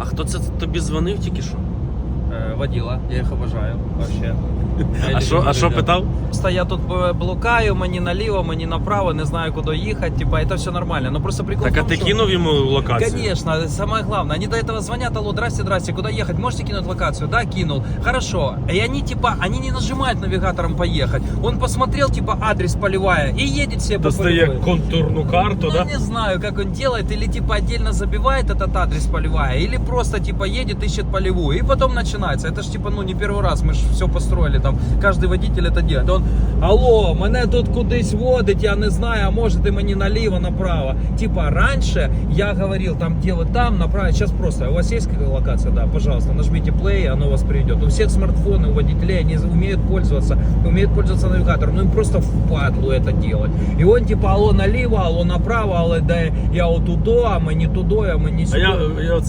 А хто це тобі дзвонив тільки що? Э, водила, я їх обожаю вообще. А що, а що питав? Просто я тут б- блукаю, мені наліво, мені направо, не знаю, куди їхати, типа, это все нормально. Ну просто прикол Так в а том, ти що- кинув йому локацію? Конечно, самое главное. Они до этого звонят, алло, здрасте, здрасте, куда ехать? Можете кинуть локацию? Да, кинул. Хорошо. И они типа, они не нажимают навигатором поехать. Он посмотрел, типа, адрес полевая и едет себе по Достає полевой. контурну карту, Ну, да? не знаю, как он делает, или типа отдельно забивает этот адрес полевая, или просто типа едет, ищет полевую, и потом начинается. Это ж типа, ну не первый раз, мы же все построили, там каждый водитель это делает. Он, алло, мене тут кудись водить, я не знаю, а может и мені наліво, направо. Типа раньше я говорил, там где вот там, направо, сейчас просто, у вас есть какая локация, да, пожалуйста, нажмите play, оно вас приведет. У всех смартфоны, у водителей, они умеют пользоваться, умеют пользоваться навигатором, ну им просто впадлу это делать. И он типа, алло наліво, алло направо, але де я отудо, а ми не тудо, а ми не А сюди. я, я